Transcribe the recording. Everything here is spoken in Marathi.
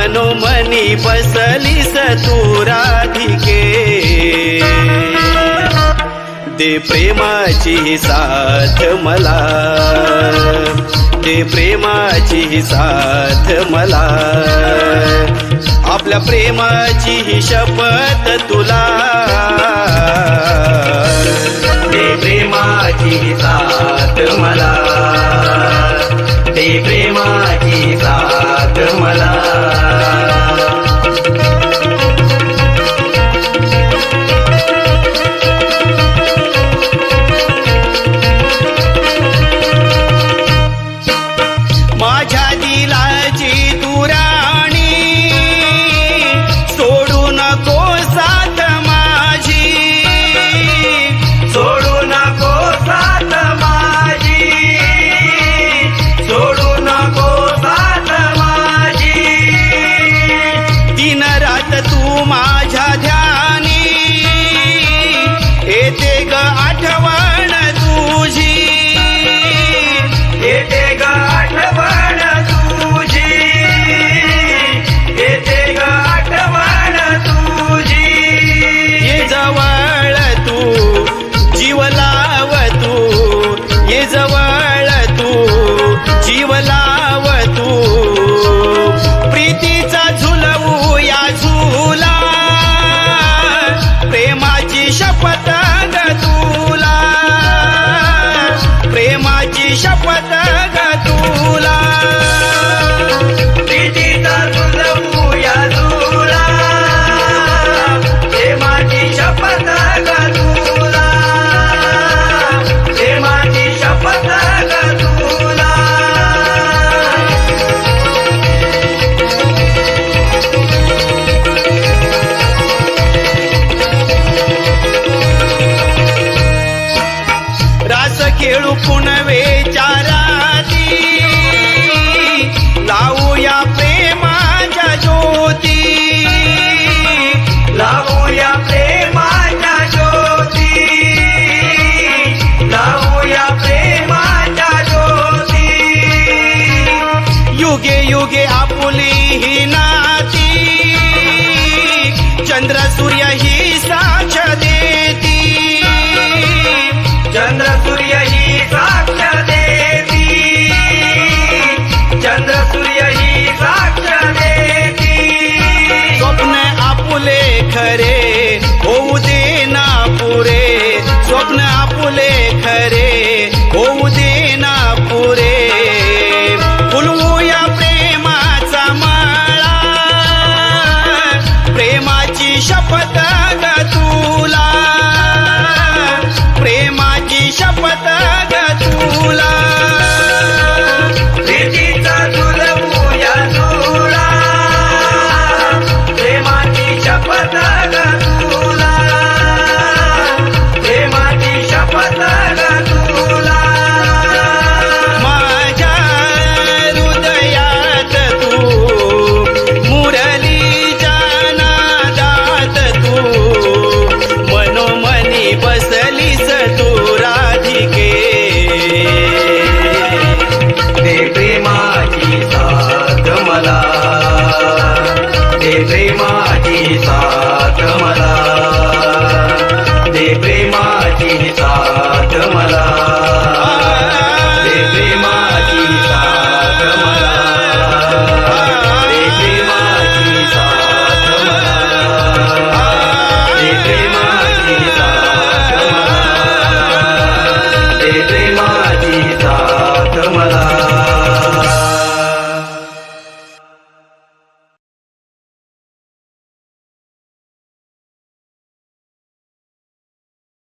मनोमनी बसली सतुराधिके दे प्रेमाची साथ मला. दे प्रेमाची साथ मला. आपल्या प्रेमाची शपथ तुला. दे प्रेमाची साथ मला. युगे युगे आपुली ही नाती चंद्र सूर्य शपथ माझी साथ मला. दे प्रेमाची साथ.